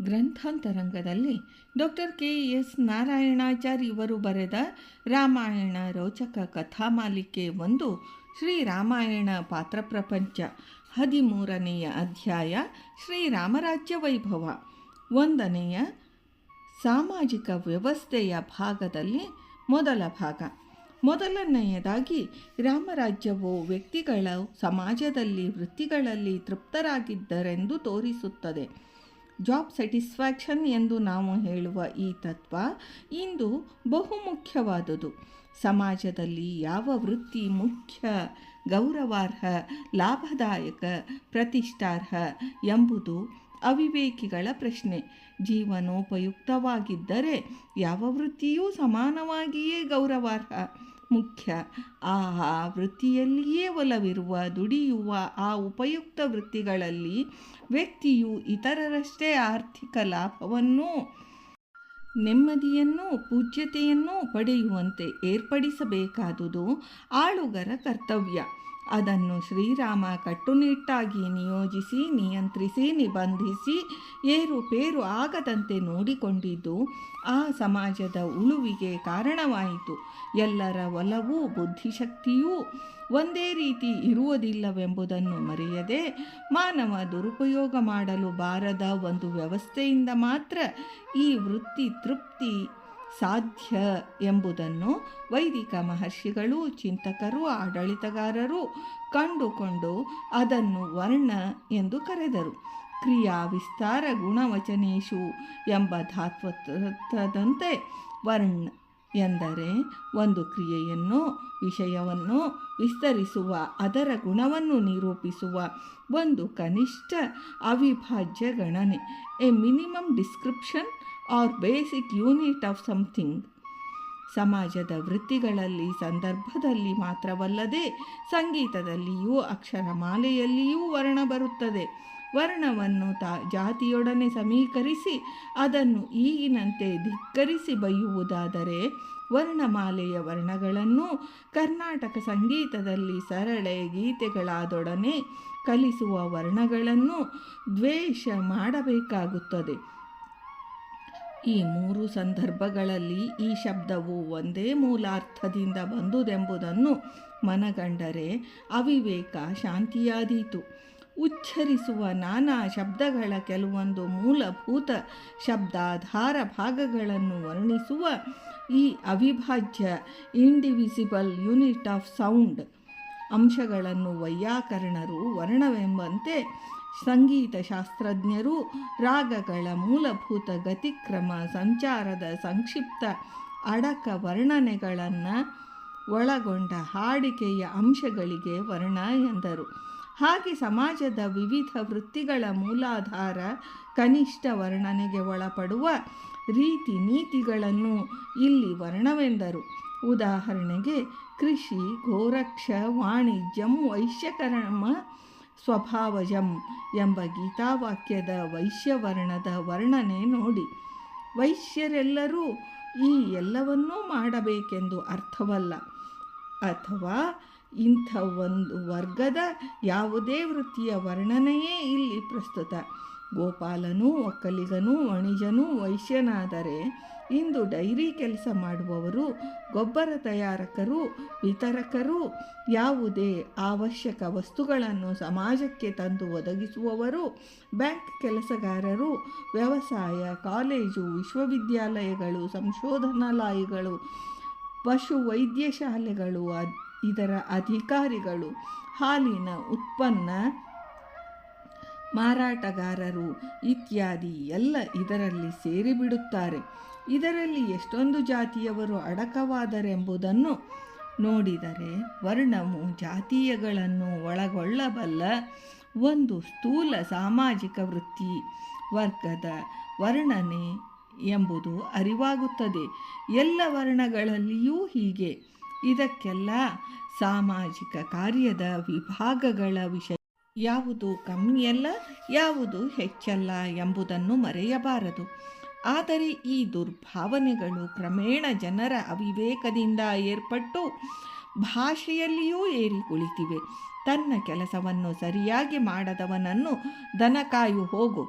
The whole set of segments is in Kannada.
ಗ್ರಂಥಾಂತರಂಗದಲ್ಲಿ ಡಾಕ್ಟರ್ ಕೆ ಎಸ್ ನಾರಾಯಣಾಚಾರ್ಯ ಇವರು ಬರೆದ ರಾಮಾಯಣ ರೋಚಕ ಕಥಾಮಾಲಿಕೆ ಒಂದು ಶ್ರೀರಾಮಾಯಣ ಪಾತ್ರ ಪ್ರಪಂಚ, ಹದಿಮೂರನೆಯ ಅಧ್ಯಾಯ ಶ್ರೀರಾಮರಾಜ್ಯ ವೈಭವ. ಒಂದನೆಯ ಸಾಮಾಜಿಕ ವ್ಯವಸ್ಥೆಯ ಭಾಗದಲ್ಲಿ ಮೊದಲ ಭಾಗ. ಮೊದಲನೆಯದಾಗಿ, ರಾಮರಾಜ್ಯವು ವ್ಯಕ್ತಿಗಳ ಸಮಾಜದಲ್ಲಿ ವೃತ್ತಿಗಳಲ್ಲಿ ತೃಪ್ತರಾಗಿದ್ದರೆಂದು ತೋರಿಸುತ್ತದೆ. ಜಾಬ್ ಸ್ಯಾಟಿಸ್ಫ್ಯಾಕ್ಷನ್ ಎಂದು ನಾವು ಹೇಳುವ ಈ ತತ್ವ ಇಂದು ಬಹುಮುಖ್ಯವಾದುದು. ಸಮಾಜದಲ್ಲಿ ಯಾವ ವೃತ್ತಿ ಮುಖ್ಯ, ಗೌರವಾರ್ಹ, ಲಾಭದಾಯಕ, ಪ್ರತಿಷ್ಠಾರ್ಹ ಎಂಬುದು ಅವಿವೇಕಿಗಳ ಪ್ರಶ್ನೆ. ಜೀವನೋಪಯುಕ್ತವಾಗಿದ್ದರೆ ಯಾವ ವೃತ್ತಿಯೂ ಸಮಾನವಾಗಿಯೇ ಗೌರವಾರ್ಹ. ಮುಖ್ಯ. ಆ ವೃತ್ತಿಯಲ್ಲಿಯೇ ಒಲವಿರುವ, ದುಡಿಯುವ ಆ ಉಪಯುಕ್ತ ವೃತ್ತಿಗಳಲ್ಲಿ ವ್ಯಕ್ತಿಯು ಇತರರಷ್ಟೇ ಆರ್ಥಿಕ ಲಾಭವನ್ನು, ನೆಮ್ಮದಿಯನ್ನು, ಪೂಜ್ಯತೆಯನ್ನು ಪಡೆಯುವಂತೆ ಏರ್ಪಡಿಸಬೇಕಾದುದು ಆಳುಗರ ಕರ್ತವ್ಯ. ಅದನ್ನು ಶ್ರೀರಾಮ ಕಟ್ಟುನಿಟ್ಟಾಗಿ ನಿಯೋಜಿಸಿ, ನಿಯಂತ್ರಿಸಿ, ನಿಬಂಧಿಸಿ ಏರುಪೇರು ಆಗದಂತೆ ನೋಡಿಕೊಂಡಿದ್ದು ಆ ಸಮಾಜದ ಉಳುವಿಗೆ ಕಾರಣವಾಯಿತು. ಎಲ್ಲರ ಒಲವು, ಬುದ್ಧಿಶಕ್ತಿಯೂ ಒಂದೇ ರೀತಿ ಇರುವುದಿಲ್ಲವೆಂಬುದನ್ನು ಮರೆಯದೆ ಮಾನವ ದುರುಪಯೋಗ ಮಾಡಲು ಬಾರದ ಒಂದು ವ್ಯವಸ್ಥೆಯಿಂದ ಮಾತ್ರ ಈ ವೃತ್ತಿ ತೃಪ್ತಿ ಸಾಧ್ಯ ಎಂಬುದನ್ನು ವೈದಿಕ ಮಹರ್ಷಿಗಳು, ಚಿಂತಕರು, ಆಡಳಿತಗಾರರು ಕಂಡುಕೊಂಡು ಅದನ್ನು ವರ್ಣ ಎಂದು ಕರೆದರು. ಕ್ರಿಯಾ ವಿಸ್ತಾರ ಗುಣವಚನೇಶು ಎಂಬ ಧಾತ್ವದಂತೆ ವರ್ಣ ಎಂದರೆ ಒಂದು ಕ್ರಿಯೆಯನ್ನು, ವಿಷಯವನ್ನು ವಿಸ್ತರಿಸುವ, ಅದರ ಗುಣವನ್ನು ನಿರೂಪಿಸುವ ಒಂದು ಕನಿಷ್ಠ ಅವಿಭಾಜ್ಯ ಗಣನೆ, a minimum description or basic unit of something ಸಮಾಜದ ವೃತ್ತಿಗಳಲ್ಲಿ, ಸಂದರ್ಭದಲ್ಲಿ ಮಾತ್ರವಲ್ಲದೆ ಸಂಗೀತದಲ್ಲಿಯೂ, ಅಕ್ಷರಮಾಲೆಯಲ್ಲಿಯೂ ವರ್ಣ ಬರುತ್ತದೆ. ವರ್ಣವನ್ನು ತ, ಜಾತಿಯೊಡನೆ ಸಮೀಕರಿಸಿ, ಅದನ್ನು ಈಗಿನಂತೆ ಧಿಕ್ಕರಿಸಿ ಬೈಯುವುದಾದರೆ ವರ್ಣಮಾಲೆಯ ವರ್ಣಗಳನ್ನು ಕರ್ನಾಟಕ ಸಂಗೀತದಲ್ಲಿ ಸರಳೆ ಗೀತೆಗಳಾದೊಡನೆ ಕಲಿಸುವ ವರ್ಣಗಳನ್ನು ದ್ವೇಷ ಮಾಡಬೇಕಾಗುತ್ತದೆ. ಈ ಮೂರು ಸಂದರ್ಭಗಳಲ್ಲಿ ಈ ಶಬ್ದವು ಒಂದೇ ಮೂಲಾರ್ಥದಿಂದ ಬಂದುದೆಂಬುದನ್ನು ಮನಗಂಡರೆ ಅವಿವೇಕ ಶಾಂತಿಯಾದೀತು. ಉಚ್ಚರಿಸುವ ನಾನಾ ಶಬ್ದಗಳ ಕೆಲವೊಂದು ಮೂಲಭೂತ ಶಬ್ದಾಧಾರ ಭಾಗಗಳನ್ನು ವರ್ಣಿಸುವ ಈ ಅವಿಭಾಜ್ಯ ಇಂಡಿವಿಸಿಬಲ್ ಯೂನಿಟ್ ಆಫ್ ಸೌಂಡ್ ಅಂಶಗಳನ್ನು ವೈಯಾಕರಣರು ವರ್ಣವೆಂಬಂತೆ ಸಂಗೀತ ಶಾಸ್ತ್ರಜ್ಞರು ರಾಗಗಳ ಮೂಲಭೂತ ಗತಿಕ್ರಮ, ಸಂಚಾರದ ಸಂಕ್ಷಿಪ್ತ ಅಡಕ ವರ್ಣನೆಗಳನ್ನು ಒಳಗೊಂಡ ಹಾಡಿಕೆಯ ಅಂಶಗಳಿಗೆ ವರ್ಣ ಎಂದರು. ಹಾಗೆ ಸಮಾಜದ ವಿವಿಧ ವೃತ್ತಿಗಳ ಮೂಲಾಧಾರ ಕನಿಷ್ಠ ವರ್ಣನೆಗೆ ಒಳಪಡುವ ರೀತಿ ನೀತಿಗಳನ್ನು ಇಲ್ಲಿ ವರ್ಣವೆಂದರು. ಉದಾಹರಣೆಗೆ ಕೃಷಿ, ಗೋರಕ್ಷ, ವಾಣಿಜ್ಯಂ ವೈಶ್ಯಕರ್ಮ ಸ್ವಭಾವಜಂ ಎಂಬ ಗೀತಾವಾಕ್ಯದ ವೈಶ್ಯವರ್ಣದ ವರ್ಣನೆ ನೋಡಿ. ವೈಶ್ಯರೆಲ್ಲರೂ ಈ ಎಲ್ಲವನ್ನೂ ಮಾಡಬೇಕೆಂದು ಅರ್ಥವಲ್ಲ. ಅಥವಾ ಇಂಥ ಒಂದು ವರ್ಗದ ಯಾವುದೇ ವೃತ್ತಿಯ ವರ್ಣನೆಯೇ ಇಲ್ಲಿ ಪ್ರಸ್ತುತ. ಗೋಪಾಲನು, ಒಕ್ಕಲಿಗನೂ, ವಣಿಜನೂ ವೈಶ್ಯನಾದರೆ ಇಂದು ಡೈರಿ ಕೆಲಸ ಮಾಡುವವರು, ಗೊಬ್ಬರ ತಯಾರಕರು, ವಿತರಕರು, ಯಾವುದೇ ಅವಶ್ಯಕ ವಸ್ತುಗಳನ್ನು ಸಮಾಜಕ್ಕೆ ತಂದು ಒದಗಿಸುವವರು, ಬ್ಯಾಂಕ್ ಕೆಲಸಗಾರರು, ವ್ಯವಸಾಯ, ಕಾಲೇಜು, ವಿಶ್ವವಿದ್ಯಾಲಯಗಳು, ಸಂಶೋಧನಾಲಯಗಳು, ಪಶು ವೈದ್ಯಶಾಲೆಗಳು ಇದರ ಅಧಿಕಾರಿಗಳು, ಹಾಲಿನ ಉತ್ಪನ್ನ ಮಾರಾಟಗಾರರು ಇತ್ಯಾದಿ ಎಲ್ಲ ಇದರಲ್ಲಿ ಸೇರಿಬಿಡುತ್ತಾರೆ. ಇದರಲ್ಲಿ ಎಷ್ಟೊಂದು ಜಾತಿಯವರು ಅಡಕವಾದರೆಂಬುದನ್ನು ನೋಡಿದರೆ ವರ್ಣವು ಜಾತೀಯಗಳನ್ನು ಒಳಗೊಳ್ಳಬಲ್ಲ ಒಂದು ಸ್ಥೂಲ ಸಾಮಾಜಿಕ ವೃತ್ತಿ ವರ್ಗದ ವರ್ಣನೆ ಎಂಬುದು ಅರಿವಾಗುತ್ತದೆ. ಎಲ್ಲ ವರ್ಣಗಳಲ್ಲಿಯೂ ಹೀಗೆ. ಇದಕ್ಕೆಲ್ಲ ಸಾಮಾಜಿಕ ಕಾರ್ಯದ ವಿಭಾಗಗಳ ವಿಷಯ ಯಾವುದು ಕಮ್ಮಿಯಲ್ಲ, ಯಾವುದು ಹೆಚ್ಚಲ್ಲ ಎಂಬುದನ್ನು ಮರೆಯಬಾರದು. ಆದರೆ ಈ ದುರ್ಭಾವನೆಗಳು ಕ್ರಮೇಣ ಜನರ ಅವಿವೇಕದಿಂದ ಏರ್ಪಟ್ಟು ಭಾಷೆಯಲ್ಲಿಯೂ ಏರಿ ಕುಳಿತಿವೆ. ತನ್ನ ಕೆಲಸವನ್ನು ಸರಿಯಾಗಿ ಮಾಡದವನನ್ನು ದನಕಾಯು ಹೋಗು,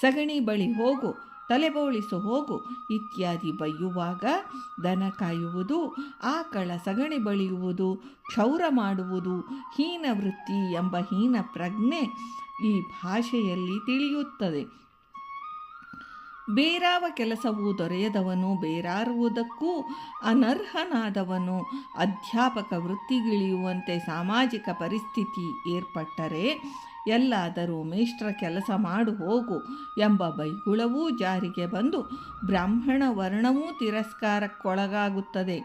ಸಗಣಿ ಬಳಿ ಹೋಗು ತಲೆಬೋಳಿಸು ಹೋಗು. ಇತ್ಯಾದಿ ಬೈಯುವಾಗ ದನ ಕಾಯುವುದು, ಆಕಳ ಸಗಣಿ ಬಳಿಯುವುದು, ಕ್ಷೌರ ಮಾಡುವುದು ಹೀನ ವೃತ್ತಿ ಎಂಬ ಹೀನ ಪ್ರಜ್ಞೆ ಈ ಭಾಷೆಯಲ್ಲಿ ತಿಳಿಯುತ್ತದೆ. ಬೇರಾವ ಕೆಲಸವೂ ದೊರೆಯದವನು ಬೇರಾರುವುದಕ್ಕೂ ಅನರ್ಹನಾದವನು ಅಧ್ಯಾಪಕ ವೃತ್ತಿಗಿಳಿಯುವಂತೆ ಸಾಮಾಜಿಕ ಪರಿಸ್ಥಿತಿ ಏರ್ಪಟ್ಟರೆ ಎಲ್ಲಾದರೂ ಮೇಷ್ಟ್ರ ಕೆಲಸ ಮಾಡು ಹೋಗು ಎಂಬ ಬೈಗುಳವೂ ಜಾರಿಗೆ ಬಂದು ಬ್ರಾಹ್ಮಣ ವರ್ಣವೂ ತಿರಸ್ಕಾರಕ್ಕೊಳಗಾಗುತ್ತದೆ.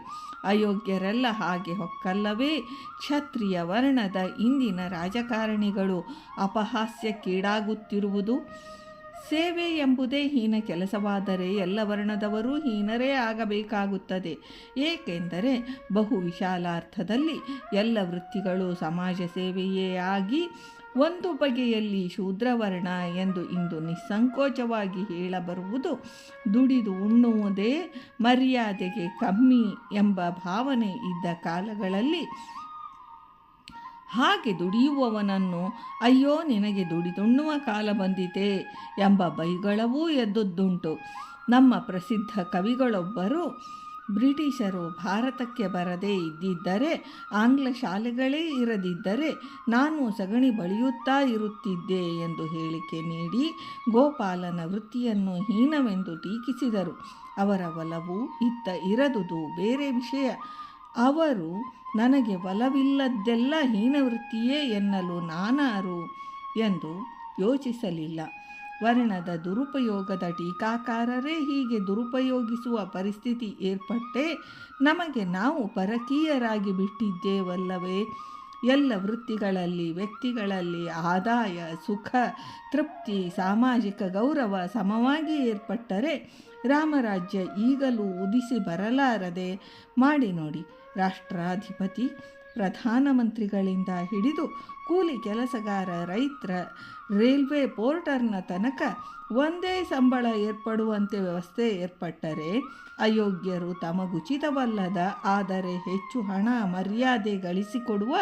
ಅಯೋಗ್ಯರೆಲ್ಲ ಹಾಗೆ ಹೊಕ್ಕಲ್ಲವೇ? ಕ್ಷತ್ರಿಯ ವರ್ಣದ ಇಂದಿನ ರಾಜಕಾರಣಿಗಳು ಅಪಹಾಸ್ಯಕ್ಕೀಡಾಗುತ್ತಿರುವುದು ಸೇವೆ ಎಂಬುದೇ ಹೀನ ಕೆಲಸವಾದರೆ ಎಲ್ಲ ವರ್ಣದವರೂ ಹೀನರೇ ಆಗಬೇಕಾಗುತ್ತದೆ. ಏಕೆಂದರೆ ಬಹು ವಿಶಾಲಾರ್ಥದಲ್ಲಿ ಎಲ್ಲ ವೃತ್ತಿಗಳು ಸಮಾಜ ಸೇವೆಯೇ ಆಗಿ ಒಂದು ಬಗೆಯಲ್ಲಿ ಶೂದ್ರವರ್ಣ ಎಂದು ಇಂದು ನಿಸ್ಸಂಕೋಚವಾಗಿ ಹೇಳಬರುವುದು ದುಡಿದು ಉಣ್ಣುವುದೇ ಮರ್ಯಾದೆಗೆ ಕಮ್ಮಿ ಎಂಬ ಭಾವನೆ ಇದ್ದ ಕಾಲಗಳಲ್ಲಿ. ಹಾಗೆ ದುಡಿಯುವವನನ್ನು ಅಯ್ಯೋ ನಿನಗೆ ದುಡಿದುಣ್ಣುವ ಕಾಲ ಬಂದಿತೆ ಎಂಬ ಬೈಗಳವೂ ಎದ್ದುದುಂಟು ನಮ್ಮ ಪ್ರಸಿದ್ಧ ಕವಿಗಳೊಬ್ಬರು ಬ್ರಿಟಿಷರು ಭಾರತಕ್ಕೆ ಬರದೇ ಇದ್ದಿದ್ದರೆ, ಆಂಗ್ಲ ಶಾಲೆಗಳೇ ಇರದಿದ್ದರೆ ನಾನು ಸಗಣಿ ಬಳಿಯುತ್ತಾ ಇರುತ್ತಿದ್ದೆ ಎಂದು ಹೇಳಿಕೆ ನೀಡಿ ಗೋಪಾಲನ ವೃತ್ತಿಯನ್ನು ಹೀನವೆಂದು ಟೀಕಿಸಿದರು. ಅವರ ಒಲವು ಇತ್ತ ಇರದುದು ಬೇರೆ ವಿಷಯ. ಅವರು, ನನಗೆ ಒಲವಿಲ್ಲದ್ದೆಲ್ಲ ಹೀನವೃತ್ತಿಯೇ ಎನ್ನಲು ನಾನಾರು ಎಂದು ಯೋಚಿಸಲಿಲ್ಲ. ವರ್ಣದ ದುರುಪಯೋಗದ ಟೀಕಾಕಾರರೇ ಹೀಗೆ ದುರುಪಯೋಗಿಸುವ ಪರಿಸ್ಥಿತಿ ಏರ್ಪಟ್ಟೆ ನಮಗೆ ನಾವು ಪರಕೀಯರಾಗಿ ಬಿಟ್ಟಿದ್ದೇವಲ್ಲವೇ? ಎಲ್ಲ ವೃತ್ತಿಗಳಲ್ಲಿ, ವ್ಯಕ್ತಿಗಳಲ್ಲಿ ಆದಾಯ, ಸುಖ, ತೃಪ್ತಿ, ಸಾಮಾಜಿಕ ಗೌರವ ಸಮವಾಗಿ ಏರ್ಪಟ್ಟರೆ ರಾಮರಾಜ್ಯ ಈಗಲೂ ಉದಿಸಿ ಬರಲಾರದೆ. ಮಾಡಿ ನೋಡಿ, ರಾಷ್ಟ್ರಾಧಿಪತಿ ಪ್ರಧಾನಮಂತ್ರಿಗಳಿಂದ ಹಿಡಿದು ಕೂಲಿ ಕೆಲಸಗಾರ, ರೈತರ, ರೈಲ್ವೆ ಪೋರ್ಟರ್ನ ತನಕ ಒಂದೇ ಸಂಬಳ ಏರ್ಪಡುವಂತೆ ವ್ಯವಸ್ಥೆ ಏರ್ಪಟ್ಟರೆ ಅಯೋಗ್ಯರು ತಮಗುಚಿತವಲ್ಲದ ಆದರೆ ಹೆಚ್ಚು ಹಣ ಮರ್ಯಾದೆ ಗಳಿಸಿಕೊಡುವ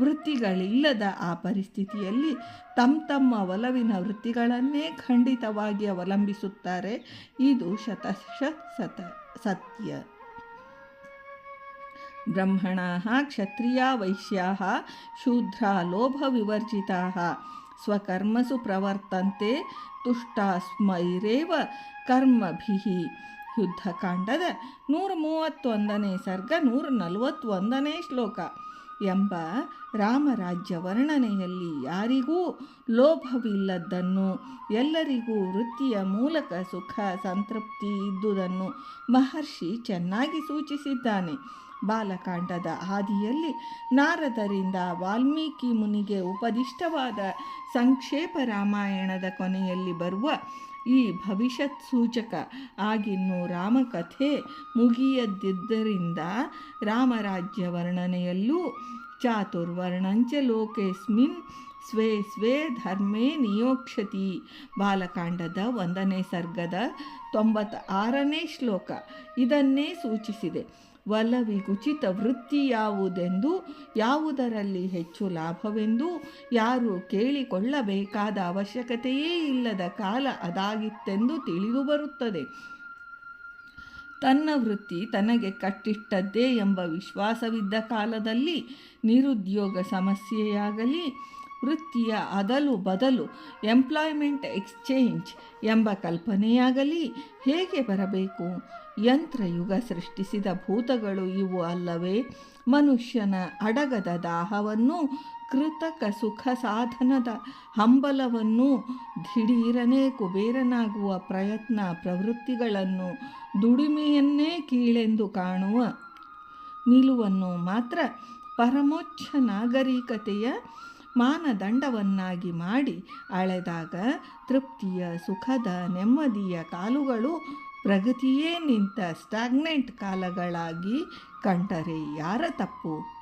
ವೃತ್ತಿಗಳಿಲ್ಲದ ಆ ಪರಿಸ್ಥಿತಿಯಲ್ಲಿ ತಮ್ಮ ತಮ್ಮ ಒಲವಿನ ವೃತ್ತಿಗಳನ್ನೇ ಖಂಡಿತವಾಗಿ ಅವಲಂಬಿಸುತ್ತಾರೆ. ಇದು ಶತಶ ಸತ, ಸತ್ಯ. ಬ್ರಹ್ಮಣಾಃ, ಕ್ಷತ್ರಿಯಾ ವೈಶ್ಯಾः, ಶೂದ್ರಾ ಲೋಭವಿವರ್ಜಿತಾः ಸ್ವಕರ್ಮಸು ಪ್ರವರ್ತಂತೆ ತುಷ್ಟಾಸ್ಮೈರೇವ ಕರ್ಮಭಿಃ ಯುದ್ಧಕಾಂಡದ ನೂರ ಮೂವತ್ತೊಂದನೇ ಸರ್ಗ, ನೂರ ನಲವತ್ತೊಂದನೇ ಶ್ಲೋಕ. ಎಂಬ ರಾಮರಾಜ್ಯ ವರ್ಣನೆಯಲ್ಲಿ ಯಾರಿಗೂ ಲೋಭವಿಲ್ಲದ್ದನ್ನು ಎಲ್ಲರಿಗೂ ವೃತ್ತಿಯ ಮೂಲಕ ಸುಖ, ಸಂತೃಪ್ತಿ ಇದ್ದುದನ್ನು ಮಹರ್ಷಿ ಚೆನ್ನಾಗಿ ಸೂಚಿಸಿದ್ದಾನೆ. ಬಾಲಕಾಂಡದ ಆದಿಯಲ್ಲಿ ನಾರದರಿಂದ ವಾಲ್ಮೀಕಿ ಮುನಿಗೆ ಉಪದಿಷ್ಟವಾದ ಸಂಕ್ಷೇಪ ರಾಮಾಯಣದ ಕೊನೆಯಲ್ಲಿ ಬರುವ ಈ ಭವಿಷ್ಯತ್ ಸೂಚಕ ಆಗಿನ್ನು ರಾಮಕಥೆ ಮುಗಿಯದಿದ್ದರಿಂದ ರಾಮರಾಜ್ಯ ವರ್ಣನೆಯಲ್ಲೂ ಚಾತುರ್ವರ್ಣಂಚ ಲೋಕೇಸ್ಮಿನ್ ಸ್ವೇ ಸ್ವೇ ಧರ್ಮೇ ನಿಯೋಕ್ಷತಿ ಬಾಲಕಾಂಡದ ಒಂದನೇ ಸರ್ಗದ ತೊಂಬತ್ತ ಆರನೇ ಶ್ಲೋಕ ಇದನ್ನೇ ಸೂಚಿಸಿದೆ. ಒಲವಿಗುಚಿತ ವೃತ್ತಿ ಯಾವುದೆಂದು, ಯಾವುದರಲ್ಲಿ ಹೆಚ್ಚು ಲಾಭವೆಂದು ಯಾರು ಕೇಳಿಕೊಳ್ಳಬೇಕಾದ ಅವಶ್ಯಕತೆಯೇ ಇಲ್ಲದ ಕಾಲ ಅದಾಗಿತ್ತೆಂದು ತಿಳಿದು ಬರುತ್ತದೆ. ತನ್ನ ವೃತ್ತಿ ತನಗೆ ಕಟ್ಟಿಟ್ಟದ್ದೇ ಎಂಬ ವಿಶ್ವಾಸವಿದ್ದ ಕಾಲದಲ್ಲಿ ನಿರುದ್ಯೋಗ ಸಮಸ್ಯೆಯಾಗಲಿ ವೃತ್ತಿಯ ಅದಲು ಬದಲು ಎಂಪ್ಲಾಯ್ಮೆಂಟ್ ಎಕ್ಸ್ಚೇಂಜ್ ಎಂಬ ಕಲ್ಪನೆಯಾಗಲಿ ಹೇಗೆ ಬರಬೇಕು? ಯಂತ್ರಯುಗ ಸೃಷ್ಟಿಸಿದ ಭೂತಗಳು ಇವು ಅಲ್ಲವೇ? ಮನುಷ್ಯನ ಅಡಗದ ದಾಹವನ್ನು, ಕೃತಕ ಸುಖ ಸಾಧನದ ಹಂಬಲವನ್ನು, ದಿಢೀರನೆ ಕುಬೇರನಾಗುವ ಪ್ರಯತ್ನ ಪ್ರವೃತ್ತಿಗಳನ್ನು ದುಡಿಮೆಯನ್ನೇ ಕೀಳೆಂದು ಕಾಣುವ ನಿಲುವನ್ನು ಮಾತ್ರ ಪರಮೋಚ್ಚ ನಾಗರಿಕತೆಯ ಮಾನದಂಡವನ್ನಾಗಿ ಮಾಡಿ ಅಳೆದಾಗ ತೃಪ್ತಿಯ, ಸುಖದ, ನೆಮ್ಮದಿಯ ಕಾಲುಗಳು ಪ್ರಗತಿಯೇ ನಿಂತ ಸ್ಟಾಗ್ನೆಂಟ್ ಕಾಲಗಳಾಗಿ ಕಂಡರೆ ಯಾರ ತಪ್ಪು?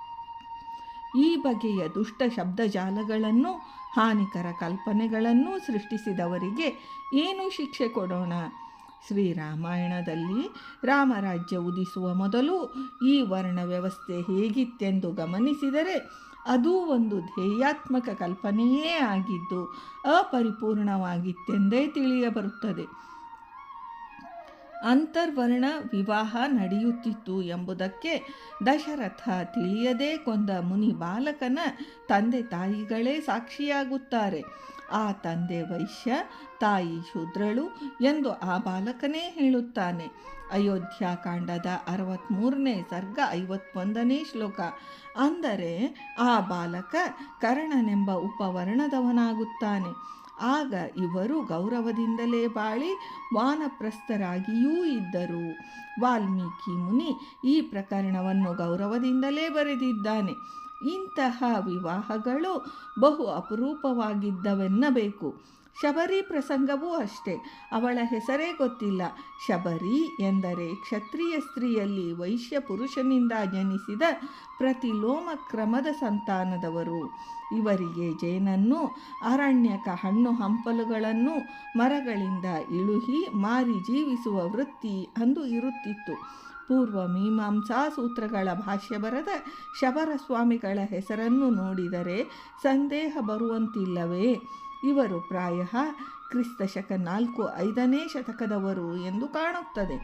ಈ ಬಗೆಯ ದುಷ್ಟ ಶಬ್ದಜಾಲಗಳನ್ನು, ಹಾನಿಕರ ಕಲ್ಪನೆಗಳನ್ನು ಸೃಷ್ಟಿಸಿದವರಿಗೆ ಏನು ಶಿಕ್ಷೆ ಕೊಡೋಣ? ಶ್ರೀರಾಮಾಯಣದಲ್ಲಿ ರಾಮರಾಜ್ಯ ಉದಿಸುವ ಮೊದಲು ಈ ವರ್ಣ ವ್ಯವಸ್ಥೆ ಹೇಗಿತ್ತೆಂದು ಗಮನಿಸಿದರೆ ಅದು ಒಂದು ಧ್ಯೇಯಾತ್ಮಕ ಕಲ್ಪನೆಯೇ ಆಗಿದ್ದು ಅಪರಿಪೂರ್ಣವಾಗಿತ್ತೆಂದೇ ತಿಳಿಯಬರುತ್ತದೆ. ಅಂತರ್ವರ್ಣ ವಿವಾಹ ನಡೆಯುತ್ತಿತ್ತು ಎಂಬುದಕ್ಕೆ ದಶರಥ ತಿಳಿಯದೇ ಕೊಂದ ಮುನಿ ಬಾಲಕನ ತಂದೆ ತಾಯಿಗಳೇ ಸಾಕ್ಷಿಯಾಗುತ್ತಾರೆ. ಆ ತಂದೆ ವೈಶ್ಯ, ತಾಯಿ ಶೂದ್ರಳು ಎಂದು ಆ ಬಾಲಕನೇ ಹೇಳುತ್ತಾನೆ. ಅಯೋಧ್ಯಾಕಾಂಡದ ಅರವತ್ತ್ಮೂರನೇ ಸರ್ಗ ಐವತ್ತೊಂದನೇ ಶ್ಲೋಕ. ಅಂದರೆ ಆ ಬಾಲಕ ಕರ್ಣನೆಂಬ ಉಪವರ್ಣದವನಾಗುತ್ತಾನೆ. ಆಗ ಇವರು ಗೌರವದಿಂದಲೇ ಬಾಳಿ ವಾನಪ್ರಸ್ಥರಾಗಿಯೂ ಇದ್ದರು. ವಾಲ್ಮೀಕಿ ಮುನಿ ಈ ಪ್ರಕರಣವನ್ನು ಗೌರವದಿಂದಲೇ ಬರೆದಿದ್ದಾನೆ. ಇಂತಹ ವಿವಾಹಗಳು ಬಹು ಅಪರೂಪವಾಗಿದ್ದವೆನ್ನಬೇಕು. ಶಬರಿ ಪ್ರಸಂಗವೂ ಅಷ್ಟೇ. ಅವಳ ಹೆಸರೇ ಗೊತ್ತಿಲ್ಲ. ಶಬರಿ ಎಂದರೆ ಕ್ಷತ್ರಿಯ ಸ್ತ್ರೀಯಲ್ಲಿ ವೈಶ್ಯ ಪುರುಷನಿಂದ ಜನಿಸಿದ ಪ್ರತಿಲೋಮ ಕ್ರಮದ ಸಂತಾನದವರು. ಇವರಿಗೆ ಜೇನನ್ನು, ಅರಣ್ಯಕ ಹಣ್ಣು ಹಂಪಲುಗಳನ್ನು, ಮರಗಳಿಂದ ಇಳುಹಿ ಮಾರಿ ಜೀವಿಸುವ ವೃತ್ತಿ ಅಂದು ಇರುತ್ತಿತ್ತು. ಪೂರ್ವ ಮೀಮಾಂಸಾ ಸೂತ್ರಗಳ ಭಾಷ್ಯ ಬರದ ಶಬರ ಸ್ವಾಮಿಗಳ ಹೆಸರನ್ನು ನೋಡಿದರೆ ಸಂದೇಹ ಬರುವಂತಿಲ್ಲವೇ? ಇವರು ಪ್ರಾಯ ಕ್ರಿಸ್ತ ಶಕ ನಾಲ್ಕು ಐದನೇ ಶತಕದವರು ಎಂದು ಕಾಣುತ್ತದೆ.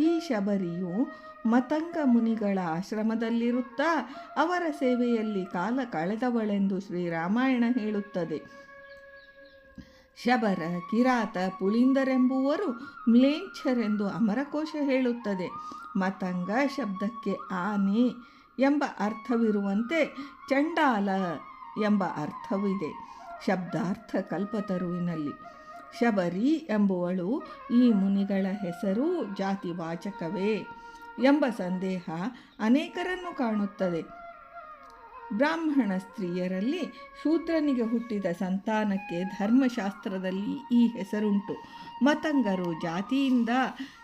ಈ ಶಬರಿಯು ಮತಂಗ ಮುನಿಗಳ ಆಶ್ರಮದಲ್ಲಿರುತ್ತಾ ಅವರ ಸೇವೆಯಲ್ಲಿ ಕಾಲ ಕಳೆದವಳೆಂದು ಶ್ರೀರಾಮಾಯಣ ಹೇಳುತ್ತದೆ. ಶಬರ, ಕಿರಾತ ಪುಳಿಂದರೆಂಬುವರು ಮ್ಲೇಂಛರೆಂದು ಅಮರಕೋಶ ಹೇಳುತ್ತದೆ. ಮತಂಗ ಶಬ್ದಕ್ಕೆ ಆನೆ ಎಂಬ ಅರ್ಥವಿರುವಂತೆ ಚಂಡಾಲ ಎಂಬ ಅರ್ಥವಿದೆ. ಶಬ್ದಾರ್ಥ ಕಲ್ಪತರುವಿನಲ್ಲಿ. ಶಬರಿ ಎಂಬುವಳು ಈ ಮುನಿಗಳ ಹೆಸರು ಜಾತಿವಾಚಕವೇ ಎಂಬ ಸಂದೇಹ ಅನೇಕರನ್ನು ಕಾಣುತ್ತದೆ. ಬ್ರಾಹ್ಮಣ ಸ್ತ್ರೀಯರಲ್ಲಿ ಶೂದ್ರನಿಗೆ ಹುಟ್ಟಿದ ಸಂತಾನಕ್ಕೆ ಧರ್ಮಶಾಸ್ತ್ರದಲ್ಲಿ ಈ ಹೆಸರುಂಟು. ಮತಂಗರು ಜಾತಿಯಿಂದ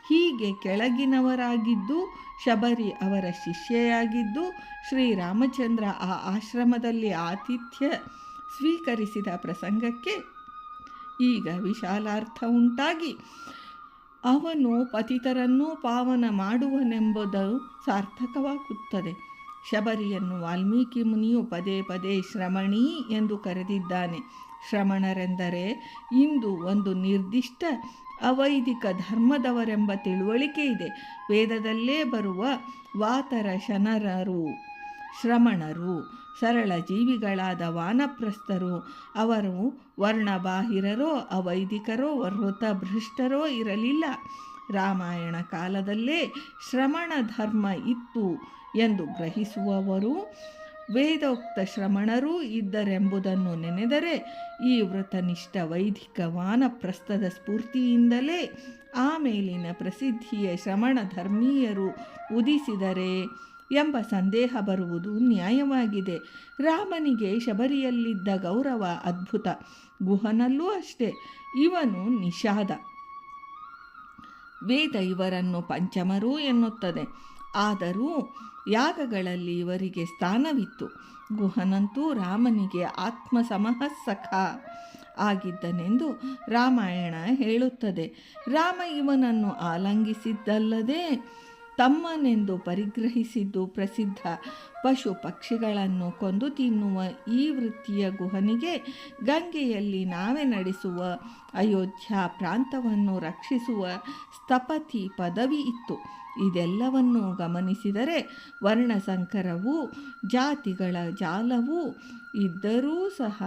ಹೀಗೆ ಕೆಳಗಿನವರಾಗಿದ್ದು, ಶಬರಿ ಅವರ ಶಿಷ್ಯೆಯಾಗಿದ್ದು, ಶ್ರೀರಾಮಚಂದ್ರ ಆ ಆಶ್ರಮದಲ್ಲಿ ಆತಿಥ್ಯ ಸ್ವೀಕರಿಸಿದ ಪ್ರಸಂಗಕ್ಕೆ ಈಗ ವಿಶಾಲಾರ್ಥ ಉಂಟಾಗಿ, ಅವನು ಪತಿತರನ್ನು ಪಾವನ ಮಾಡುವನೆಂಬುದು ಸಾರ್ಥಕವಾಗುತ್ತದೆ. ಶಬರಿಯನ್ನು ವಾಲ್ಮೀಕಿ ಮುನಿಯು ಪದೇ ಪದೇ ಶ್ರಮಣಿ ಎಂದು ಕರೆದಿದ್ದಾನೆ. ಶ್ರಮಣರೆಂದರೆ ಇಂದು ಒಂದು ನಿರ್ದಿಷ್ಟ ಅವೈದಿಕ ಧರ್ಮದವರೆಂಬ ತಿಳುವಳಿಕೆ ಇದೆ. ವೇದದಲ್ಲೇ ಬರುವ ವಾತರ ಶನರರು, ಶ್ರಮಣರು, ಸರಳ ಜೀವಿಗಳಾದ ವಾನಪ್ರಸ್ಥರು, ಅವರು ವರ್ಣಬಾಹಿರರೋ, ಅವೈದಿಕರೋ ವೃತ ಭ್ರಷ್ಟರೋ ಇರಲಿಲ್ಲ. ರಾಮಾಯಣ ಕಾಲದಲ್ಲೇ ಶ್ರಮಣ ಧರ್ಮ ಇತ್ತು. ಎಂದು ಗ್ರಹಿಸುವವರು ವೇದೋಕ್ತ ಶ್ರಮಣರೂ ಇದ್ದರೆಂಬುದನ್ನು ನೆನೆದರೆ ಈ ವ್ರತನಿಷ್ಠ ವೈದಿಕ ವಾನಪ್ರಸ್ಥದ ಸ್ಫೂರ್ತಿಯಿಂದಲೇ ಆಮೇಲಿನ ಪ್ರಸಿದ್ಧಿಯ ಶ್ರಮಣ ಧರ್ಮೀಯರು ಉದಿಸಿದರೆ ಎಂಬ ಸಂದೇಹ ಬರುವುದು ನ್ಯಾಯವಾಗಿದೆ. ರಾಮನಿಗೆ ಶಬರಿಯಲ್ಲಿದ್ದ ಗೌರವ ಅದ್ಭುತ, ಗುಹನಲ್ಲೂ ಅಷ್ಟೇ, ಇವನು ನಿಷಾದ. ವೇದ ಇವರನ್ನು ಪಂಚಮರು ಎನ್ನುತ್ತದೆ. ಆದರೂ ಯಾಗಗಳಲ್ಲಿ ಇವರಿಗೆ ಸ್ಥಾನವಿತ್ತು. ಗುಹನಂತೂ ರಾಮನಿಗೆ ಆತ್ಮ ಸಖ ಆಗಿದ್ದನೆಂದು ರಾಮಾಯಣ ಹೇಳುತ್ತದೆ. ರಾಮ ಇವನನ್ನು ಆಲಂಗಿಸಿದ್ದಲ್ಲದೆ ತಮ್ಮನೆಂದು ಪರಿಗ್ರಹಿಸಿದ್ದು ಪ್ರಸಿದ್ಧ ಪಶು ಪಕ್ಷಿಗಳನ್ನು ಕೊಂದು ತಿನ್ನುವ ಈ ವೃತ್ತಿಯ ಗುಹನಿಗೆ ಗಂಗೆಯಲ್ಲಿ ನಾವೇ ನಡೆಸುವ ಅಯೋಧ್ಯ ಪ್ರಾಂತವನ್ನು ರಕ್ಷಿಸುವ ಸ್ಥಪತಿ ಪದವಿ ಇತ್ತು. ಇದೆಲ್ಲವನ್ನು ಗಮನಿಸಿದರೆ ವರ್ಣಸಂಕರವು, ಜಾತಿಗಳ ಜಾಲವು ಇದ್ದರೂ ಸಹ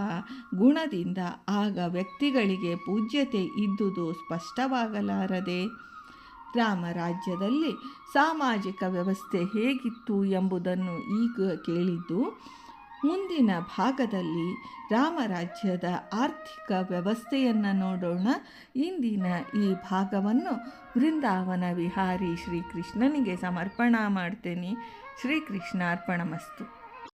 ಗುಣದಿಂದ ಆಗ ವ್ಯಕ್ತಿಗಳಿಗೆ ಪೂಜ್ಯತೆ ಇದ್ದುದು ಸ್ಪಷ್ಟವಾಗಲಾರದೆ, ರಾಮರಾಜ್ಯದಲ್ಲಿ ಸಾಮಾಜಿಕ ವ್ಯವಸ್ಥೆ ಹೇಗಿತ್ತು ಎಂಬುದನ್ನು ಈಗ ಕೇಳಿದ್ದು ಮುಂದಿನ ಭಾಗದಲ್ಲಿ ರಾಮರಾಜ್ಯದ ಆರ್ಥಿಕ ವ್ಯವಸ್ಥೆಯನ್ನು ನೋಡೋಣ. ಇಂದಿನ ಈ ಭಾಗವನ್ನು ವೃಂದಾವನ ವಿಹಾರಿ ಶ್ರೀಕೃಷ್ಣನಿಗೆ ಸಮರ್ಪಣ ಮಾಡ್ತೇನೆ. ಶ್ರೀಕೃಷ್ಣಾರ್ಪಣಮಸ್ತು.